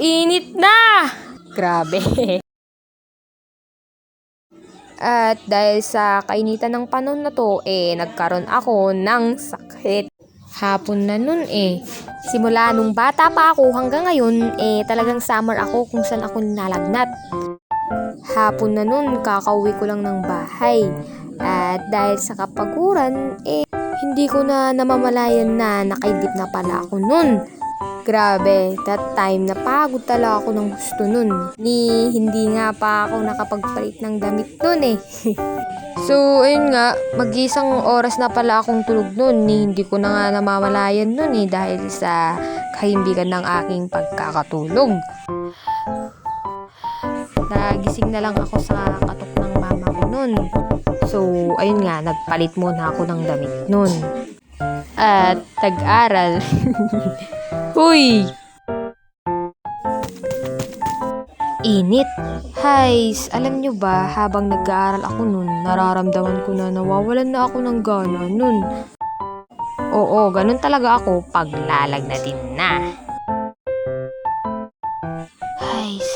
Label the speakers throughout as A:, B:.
A: Init na! Grabe. At dahil sa kainitan ng panahon na to, eh, nagkaroon ako ng sakit. Hapon na nun eh. Simula nung bata pa ako hanggang ngayon, eh, talagang summer ako kung saan ako nalagnat. Hapon na nun, kakauwi ko lang ng bahay. At dahil sa kapaguran, eh, hindi ko na namamalayan na nakaidip na pala ako nun. Grabe, that time napagod talaga ako ng gusto nun. Ni hindi nga pa ako nakapagpalit ng damit nun eh. so, ayun nga, mag-isang oras na pala akong tulog nun. Ni hindi ko na nga namamalayan nun eh dahil sa kahimbigan ng aking pagkakatulog. Nagising na lang ako sa katok ng mama ko nun. So, ayun nga, nagpalit muna ako ng damit nun. At tag-aral. Huy! Init. Hays, alam nyo ba, habang nag-aaral ako nun, nararamdaman ko na nawawalan na ako ng gana nun. Oo, ganun talaga ako pag lalagnatin na. Hays,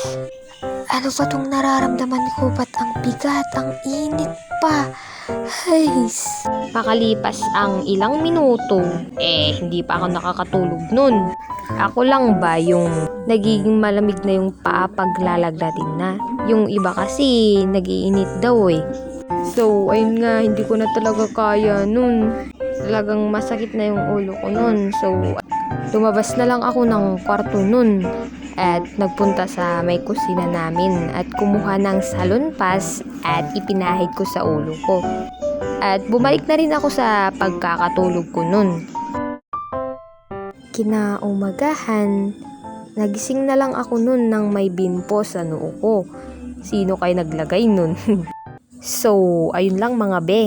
A: ano ba tong nararamdaman ko? Ba't ang bigat, ang init pa? Hays. Makalipas ang ilang minuto, eh, hindi pa ako nakakatulog nun. Ako lang ba yung nagiging malamig na yung paa pag lalagdatin na? Yung iba kasi nagiinit daw eh. So, ayun nga, hindi ko na talaga kaya nun. Talagang masakit na yung ulo ko nun. So, lumabas na lang ako ng kwarto nun at nagpunta sa may kusina namin at kumuha ng salon pass at ipinahid ko sa ulo ko. At bumalik na rin ako sa pagkakatulog ko nun. Kinaumagahan, nagising na lang ako nun nang may bimpo sa noo ko. Sino kay naglagay nun? so, ayun lang mga be.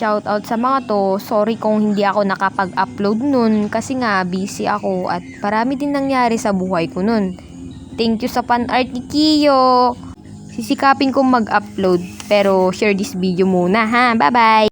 A: Shout out sa mga to. Sorry kung hindi ako nakapag-upload nun kasi nga busy ako at parami din nangyari sa buhay ko nun. Thank you sa pan-art ni Kiyo. Sisikapin kong mag-upload pero share this video muna ha. Bye-bye!